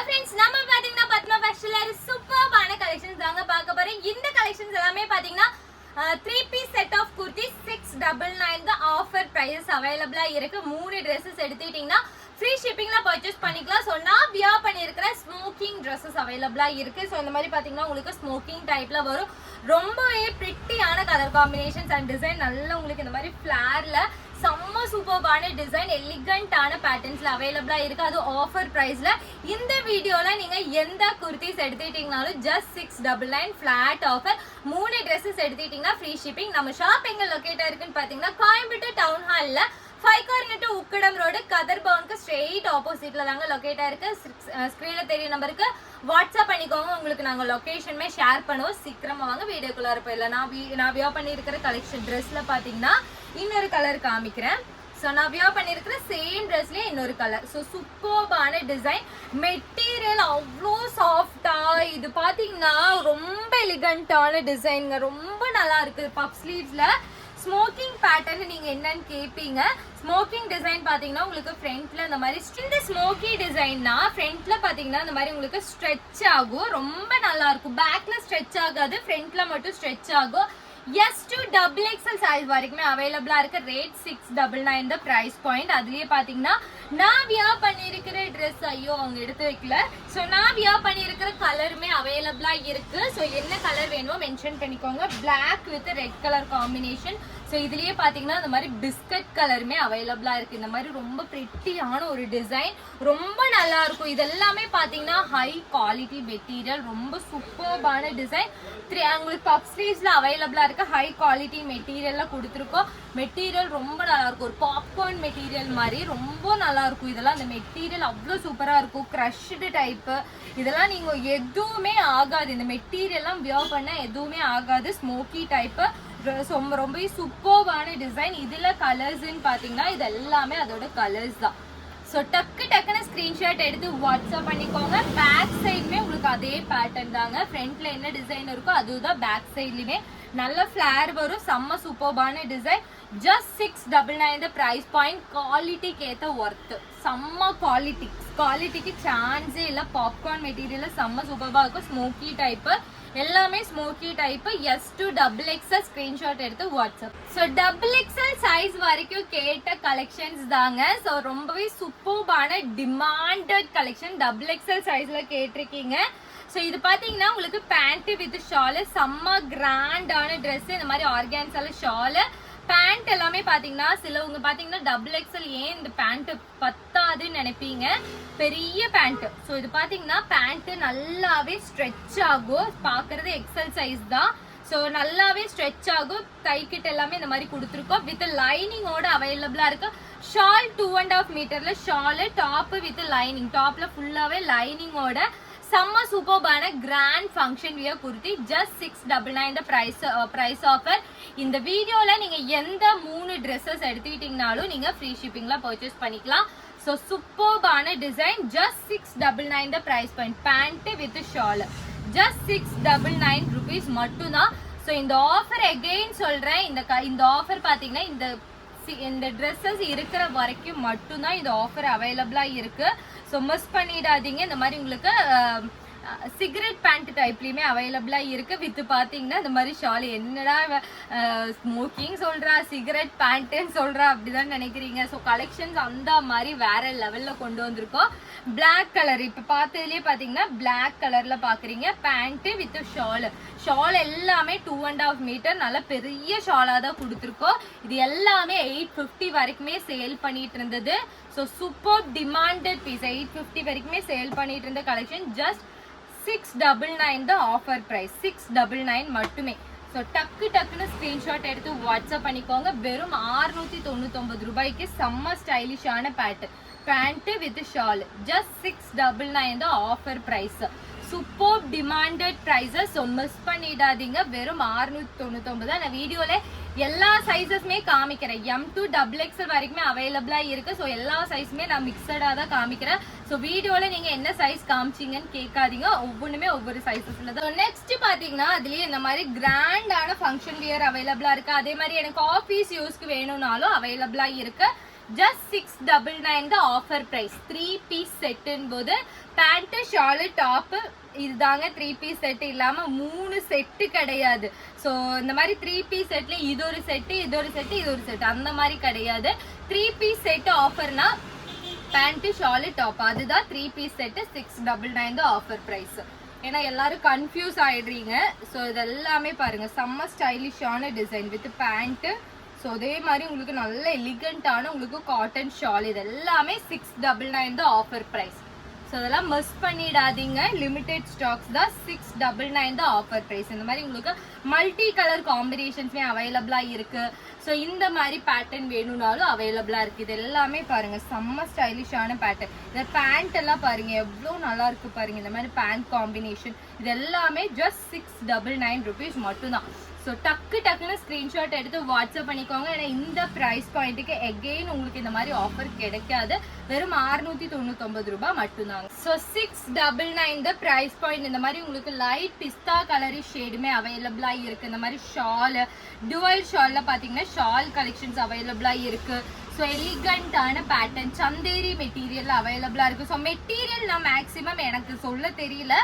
Hello friends நம்ம பாத்தீங்கன்னா பத்மா ஃபேஷன்ல சூப்பர்பான கலெக்ஷன்ஸ் தாங்க பார்க்க போகிறேன் இந்த கலெக்ஷன்ஸ் எல்லாமே பாத்தீங்கன்னா three piece set of kurti six double nine தான் ஆஃபர் ப்ரைஸஸ் அவைலபிளாக இருக்குது மூணு ட்ரெஸ்ஸஸ் எடுத்துக்கிட்டிங்கன்னா ஃப்ரீ ஷிப்பிங்கில் பர்ச்சேஸ் பண்ணிக்கலாம். ஸோ நான் வியர் பண்ணியிருக்கிற ஸ்மோக்கிங் ட்ரெஸ்ஸஸ் அவைலபிளாக இருக்குது ஸோ இந்த மாதிரி பார்த்தீங்கன்னா உங்களுக்கு ஸ்மோக்கிங் டைப்பில் வரும். ரொம்பவே பிரிட்டியான கலர் காம்பினேஷன்ஸ் அண்ட் டிசைன் நல்லா உங்களுக்கு இந்த மாதிரி ஃப்ளேரில் செம்ம சூப்பர்பான டிசைன் எலிகண்டான பேட்டர்ன்ஸில் அவைலபிளாக இருக்குது அது ஆஃபர் ப்ரைஸில் இந்த வீடியோவில் நீங்கள் எந்த kurtis எடுத்துக்கிட்டிங்கனாலும் just six double nine flat offer மூணு ட்ரெஸ்ஸஸ் எடுத்துக்கிட்டிங்கன்னா ஃப்ரீ ஷிப்பிங் நம்ம ஷாப் எங்கே லொக்கேட்டாக இருக்குன்னு பார்த்தீங்கன்னா கோயம்புத்தூர் டவுன் ஹாலில் ஃபைவ் கார்னட்டு உக்கடம் ரோடு கதர் பவுனுக்கு ஸ்ட்ரெயிட் ஆப்போசிட்டில் தாங்க லொக்கேட்டாக இருக்கு. ஸ்க்ரீனில் தெரிய நம்பருக்கு வாட்ஸ்அப் பண்ணிக்கோங்க. உங்களுக்கு நாங்கள் லொக்கேஷனுமே ஷேர் பண்ணுவோம். சீக்கிரமாக வாங்க. வீடியோக்குள்ளார இருப்போம் இல்லை நான் நான் வியோ பண்ணியிருக்கிற கலெக்ஷன் ட்ரெஸ்ஸில் பார்த்தீங்கன்னா இன்னொரு கலர் காமிக்கிறேன். ஸோ நான் வியா பண்ணியிருக்கிற சேம் ட்ரெஸ்லேயே இன்னொரு கலர் ஸோ சூப்பர்பான டிசைன் மெட்டீரியல் அவ்வளோ சாஃப்டாக இது பார்த்தீங்கன்னா ரொம்ப எலிகண்ட்டான டிசைனுங்க ரொம்ப நல்லா இருக்குது பப் ஸ்லீவ்ஸில் ஸ்மோக்கிங் பேட்டர்ன் நீங்கள் என்னன்னு கேட்பீங்க ஸ்மோக்கிங் டிசைன் பார்த்தீங்கன்னா உங்களுக்கு ஃப்ரண்ட்டில் இந்த மாதிரி இந்த ஸ்மோக்கி டிசைன்னா ஃப்ரண்ட்டில் பார்த்தீங்கன்னா இந்த மாதிரி உங்களுக்கு ஸ்ட்ரெச் ஆகும். ரொம்ப நல்லாயிருக்கும் பேக்கில் ஸ்ட்ரெச் ஆகாது. ஃப்ரண்ட்டில் மட்டும் ஸ்ட்ரெச் ஆகும். S to double XL size வரைக்குமே அவைலபிளாக இருக்குது rate six double nine the price point அதுலேயே பார்த்தீங்கன்னா நான் வியர் பண்ணியிருக்கிற ட்ரெஸ் ஐயோ அவங்க எடுத்து வைக்கல. ஸோ நான் வியர் பண்ணியிருக்கிற கலருமே அவைலபிளாக இருக்குது ஸோ என்ன கலர் வேணுமோ மென்ஷன் பண்ணிக்கோங்க. Black with red colour combination so இதுலயே பாத்தீங்கன்னா இந்த மாதிரி பிஸ்கட் கலருமே அவைலபிளா இருக்கு. இந்த மாதிரி ரொம்ப பிரிட்டியான ஒரு டிசைன் ரொம்ப நல்லா இருக்கும் இதெல்லாமே பாத்தீங்கன்னா ஹை குவாலிட்டி மெட்டீரியல் ரொம்ப சூப்பர்பான டிசைன் த்ரீ உங்களுக்கு பப் ஸ்லீவ்ஸ்ல அவைலபிளா இருக்குது ஹை குவாலிட்டி மெட்டீரியல்ல கொடுத்துருக்கோம். மெட்டீரியல் ரொம்ப நல்லா இருக்கும் ஒரு பாப்கார்ன் மெட்டீரியல் மாதிரி ரொம்ப நல்லா இருக்கும் இதெல்லாம் அந்த மெட்டீரியல் அவ்வளோ சூப்பராக இருக்கும். க்ரஷ்டு டைப்பு இதெல்லாம் நீங்கள் எதுவுமே ஆகாது. இந்த மெட்டீரியல்லாம் வியர் பண்ண எதுவுமே ஆகாது. ஸ்மோக்கி டைப்பு ரொம்ப ரொம்பவே சூப்பர்வான டிசைன் இதில் கலர்ஸ்ன்னு பார்த்தீங்கன்னா இது எல்லாமே அதோட கலர்ஸ் தான். ஸோ டக்கு டக்குன்னு ஸ்க்ரீன்ஷாட் எடுத்து வாட்ஸ்அப் பண்ணிக்கோங்க. பேக் சைடுமே உங்களுக்கு அதே பேட்டர்ன் தாங்க. ஃப்ரண்ட்டில் என்ன டிசைன் இருக்கோ அதுதான் பேக் சைட்லேயுமே நல்ல ஃப்ளேர் வரும். செம்ம சூப்பர்பான design just six double nine the price point குவாலிட்டிக்கு ஏற்ற ஒர்த்து செம்ம குவாலிட்டி குவாலிட்டிக்கு சான்ஸே இல்லை. பாப்கார்ன் மெட்டீரியலில் செம்ம சூப்பராக இருக்கும். ஸ்மோக்கி டைப்பு எல்லாமே smoky type S to double XL screenshot எடுத்து WhatsApp so double XL size வரைக்கும் கேட்ட கலெக்ஷன்ஸ் தாங்க. ஸோ ரொம்பவே சூப்பர்பான டிமாண்டட் கலெக்ஷன் டபுள் எக்ஸல் சைஸில் கேட்டிருக்கீங்க. ஸோ இது பார்த்தீங்கன்னா உங்களுக்கு பேண்ட்டு வித் ஷாலு செம்ம கிராண்டான ட்ரெஸ்ஸு இந்த மாதிரி ஆர்கான்ஸால ஷாலு பேண்ட் எல்லாமே பார்த்தீங்கன்னா சிலவங்க பார்த்தீங்கன்னா டபுள் எக்ஸல் ஏன் இந்த பேண்ட்டு பத்தாதுன்னு நினைப்பீங்க? பெரிய பேண்ட்டு ஸோ இது பார்த்தீங்கன்னா பேண்ட்டு நல்லாவே ஸ்ட்ரெச் ஆகும். பார்க்கறது எக்ஸல் சைஸ் தான். ஸோ நல்லாவே ஸ்ட்ரெச் ஆகும். தைக்கிட்ட எல்லாமே இந்த மாதிரி கொடுத்துருக்கோம். வித் லைனிங்கோட அவைலபிளாக இருக்கு. ஷால் டூ அண்ட் ஆஃப் மீட்டரில் ஷாலு டாப்பு வித் லைனிங் டாப்பில் ஃபுல்லாகவே லைனிங்கோட செம்ம சூப்பர்பான grand function wear kurti just six double nine the price price offer இந்த வீடியோவில் நீங்கள் எந்த மூணு ட்ரெஸ்ஸஸ் எடுத்துக்கிட்டிங்கனாலும் நீங்கள் ஃப்ரீ ஷிப்பிங்கில் பர்ச்சேஸ் பண்ணிக்கலாம். ஸோ சூப்பர்பான design just six double nine the price point pant with shawl just six double nine rupees மட்டும்தான். ஸோ இந்த ஆஃபர் எகெயின் சொல்கிறேன் இந்த க இந்த ஆஃபர் பார்த்தீங்கன்னா இந்த சி- இந்த ட்ரெஸ்ஸஸ் இருக்கிற வரைக்கும் மட்டும்தான் இந்த ஆஃபர் அவைலபிளாக இருக்குது ஸோ மிஸ் பண்ணிடாதீங்க. இந்த மாதிரி உங்களுக்கு சிகரெட் பேண்ட் டைப்லேயுமே அவைலபிளாக இருக்கு. வித்து பார்த்தீங்கன்னா இந்த மாதிரி ஷால் என்னடா ஸ்மோக்கிங் சொல்றா சிகரெட் பேண்ட்டுன்னு சொல்றா அப்படிதான் நினைக்கிறீங்க. ஸோ கலெக்ஷன்ஸ் அந்த மாதிரி வேற லெவலில் கொண்டு வந்திருக்கோம். பிளாக் கலர் இப்போ பார்த்ததுலேயே பார்த்தீங்கன்னா பிளாக் கலரில் பார்க்குறீங்க பேண்ட்டு வித் ஷால் ஷால் எல்லாமே டூ அண்ட் ஆஃப் மீட்டர் நல்ல பெரிய ஷாலாக தான் கொடுத்துருக்கோம். இது எல்லாமே எயிட் ஃபிஃப்டி வரைக்குமே சேல் பண்ணிட்டு இருந்தது. So super demanded piece eight fifty வரைக்குமே சேல் பண்ணிட்டு இருந்த collection just six double nine தான் offer price six double nine மட்டுமே. ஸோ டக்கு டக்குன்னு ஸ்க்ரீன்ஷாட் எடுத்து வாட்ஸ்அப் பண்ணிக்கோங்க. வெறும் ஆறுநூற்றி தொண்ணூத்தொம்பது ரூபாய்க்கு செம்ம ஸ்டைலிஷான pant pant with shawl just six double nine தான் offer price super demanded prices so miss பண்ணிடாதீங்க. வெறும் ஆறுநூற்றி தொண்ணூத்தொம்பது நான் வீடியோவில் எல்லா சைஸஸுமே காமிக்கிறேன். எம் டு டபுள் எக்ஸல் வரைக்குமே அவைலபிளாக இருக்கு. ஸோ எல்லா சைஸுமே நான் மிக்சடாக தான் காமிக்கிறேன். ஸோ வீடியோவில் நீங்கள் என்ன சைஸ் காமிச்சீங்கன்னு கேட்காதீங்க. ஒவ்வொன்றுமே ஒவ்வொரு சைஸஸில் தான். நெக்ஸ்ட் பார்த்தீங்கன்னா அதுலேயே இந்த மாதிரி கிராண்டான ஃபங்க்ஷன் வியர் அவைலபிளாக இருக்கு. அதே மாதிரி எனக்கு ஆஃபீஸ் யூஸ்க்கு வேணும்னாலும் அவைலபிளாக இருக்கு. ஜஸ்ட் சிக்ஸ் டபுள் நைன் தான் ஆஃபர் ப்ரைஸ் த்ரீ பீஸ் செட்டுன்னு போது பேண்ட்டு ஷாலு டாப்பு இதுதாங்க த்ரீ பீஸ் செட்டு இல்லாமல் மூணு செட்டு கிடையாது. ஸோ இந்த மாதிரி த்ரீ பீஸ் செட்டில் இது ஒரு செட்டு இது ஒரு செட்டு இது ஒரு செட்டு அந்த மாதிரி கிடையாது. த்ரீ பீஸ் செட்டு ஆஃபர்னா பேண்ட்டு ஷாலு டாப் அதுதான் three piece set six double nine தான் ஆஃபர் ப்ரைஸ் ஏன்னா எல்லாரும் கன்ஃபியூஸ் ஆயிடுறீங்க. ஸோ இது எல்லாமே செம்ம ஸ்டைலிஷான டிசைன் வித் பேண்ட்டு ஸோ அதே மாதிரி உங்களுக்கு நல்ல எலிகண்டான உங்களுக்கு காட்டன் ஷால் இது எல்லாமே சிக்ஸ் டபுள் நைன் தான் ஆஃபர் ப்ரைஸ் ஸோ அதெல்லாம் மிஸ் பண்ணிடாதீங்க. லிமிடெட் ஸ்டாக்ஸ் தான் சிக்ஸ் டபுள் நைன் தான் ஆஃபர் ப்ரைஸ் இந்த மாதிரி உங்களுக்கு மல்டி கலர் காம்பினேஷன்ஸ்மே அவைலபிளாக இருக்குது ஸோ இந்த மாதிரி பேட்டர்ன் வேணும்னாலும் அவைலபிளாக இருக்குது இது எல்லாமே பாருங்க. செம்ம ஸ்டைலிஷான பேட்டர்ன் இந்த பேண்ட் எல்லாம் பாருங்கள் எவ்வளோ நல்லா இருக்குது பாருங்கள் இந்த மாதிரி பேண்ட் காம்பினேஷன் இது எல்லாமே just six double nine rupees மட்டும்தான். ஸோ டக்கு டக்குன்னு ஸ்க்ரீன்ஷாட் எடுத்து வாட்ஸ்அப் பண்ணிக்கோங்க. ஏன்னா இந்த ப்ரைஸ் பாயிண்ட்டுக்கு எகெயின் உங்களுக்கு இந்த மாதிரி ஆஃபர் கிடைக்காது. வெறும் அறுநூத்தி தொண்ணூத்தொம்பது ரூபாய் மட்டும்தாங்க. So six double nine the price point இந்த மாதிரி உங்களுக்கு லைட் பிஸ்தா கலரி ஷேடுமே அவைலபிளாக இருக்குது இந்த மாதிரி ஷால் டுவல் ஷாலில் பார்த்தீங்கன்னா ஷால் கலெக்ஷன்ஸ் அவைலபிளாக இருக்குது ஸோ எலிகண்டான பேட்டர்ன் சந்தேரி மெட்டீரியல் அவைலபிளாக இருக்குது ஸோ மெட்டீரியல் நான் மேக்ஸிமம் எனக்கு சொல்ல தெரியல.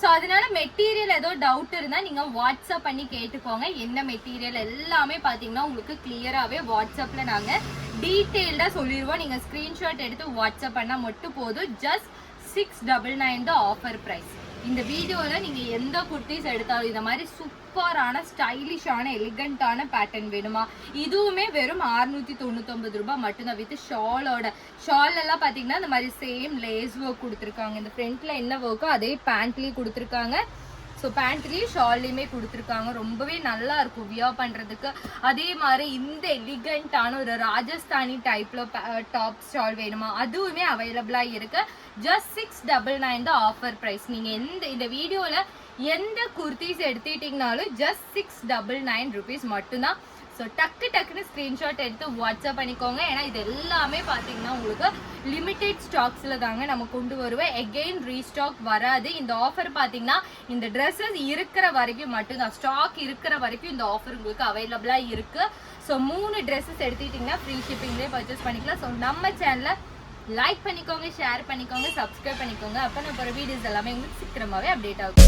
ஸோ அதனால மெட்டீரியல் ஏதோ டவுட் இருந்தால் நீங்கள் வாட்ஸ்அப் பண்ணி கேட்டுக்கோங்க. என்ன மெட்டீரியல் எல்லாமே பார்த்தீங்கன்னா உங்களுக்கு கிளியராகவே வாட்ஸ்அப்பில் நாங்கள் டீட்டெயில்டாக சொல்லிடுவோம் நீங்கள் ஸ்க்ரீன்ஷாட் எடுத்து வாட்ஸ்அப் பண்ணால் மட்டும் போதும். ஜஸ்ட் சிக்ஸ் டபுள் நைன் தான் ஆஃபர் ப்ரைஸ் இந்த வீடியோவில் நீங்கள் எந்த குர்த்திஸ் எடுத்தாலும் இந்த மாதிரி சூப்பரான ஸ்டைலிஷான எலிகண்டான பேட்டர்ன் வேணுமா? இதுவுமே வெறும் அறுநூத்தி தொண்ணூத்தொம்பது ரூபாய் மட்டும்தான். வித் ஷாலோட ஷால் எல்லாம் பார்த்தீங்கன்னா இந்த மாதிரி சேம் லேஸ் ஒர்க் கொடுத்துருக்காங்க. இந்த ஃப்ரண்ட்டில் என்ன ஒர்க்கோ அதே பேண்ட்லேயும் கொடுத்துருக்காங்க. ஸோ பேண்ட்லேயும் ஷால்லையுமே கொடுத்துருக்காங்க. ரொம்பவே நல்லா இருக்கும் வியா பண்ணுறதுக்கு அதே மாதிரி இந்த எலிகண்டான ஒரு ராஜஸ்தானி டைப்பில் டாப் ஷால் வேணுமா? அதுவுமே அவைலபிளாக இருக்கு. ஜஸ்ட் சிக்ஸ் டபுள் நைன் தான் ஆஃபர் ப்ரைஸ் நீங்கள் எந்த இந்த வீடியோவில் எந்த kurtis எடுத்துக்கிட்டிங்கனாலும் just six double nine rupees மட்டும்தான் ஸோ டக்கு டக்குன்னு ஸ்க்ரீன்ஷாட் எடுத்து வாட்ஸ்அப் பண்ணிக்கோங்க. ஏன்னா இது எல்லாமே பார்த்தீங்கன்னா உங்களுக்கு லிமிடெட் ஸ்டாக்ஸில் தாங்க நம்ம கொண்டு வருவேன் எகெயின் ரீஸ்டாக் வராது. இந்த ஆஃபர் பார்த்தீங்கன்னா இந்த ட்ரெஸ்ஸஸ் இருக்கிற வரைக்கும் மட்டும்தான். ஸ்டாக் இருக்கிற வரைக்கும் இந்த ஆஃபர் உங்களுக்கு அவைலபிளாக இருக்குது ஸோ மூணு ட்ரெஸ்ஸஸ் எடுத்துக்கிட்டிங்கன்னா ஃப்ரீ ஷிப்பிங்லேயே பர்ச்சேஸ் பண்ணிக்கலாம். ஸோ நம்ம சேனலை லைக் பண்ணிக்கோங்க ஷேர் பண்ணிக்கோங்க சப்ஸ்கிரைப் பண்ணிக்கோங்க. அப்போ நான் போகிற வீடியோஸ் எல்லாமே உங்களுக்கு சீக்கிரமாகவே அப்டேட் ஆகும்.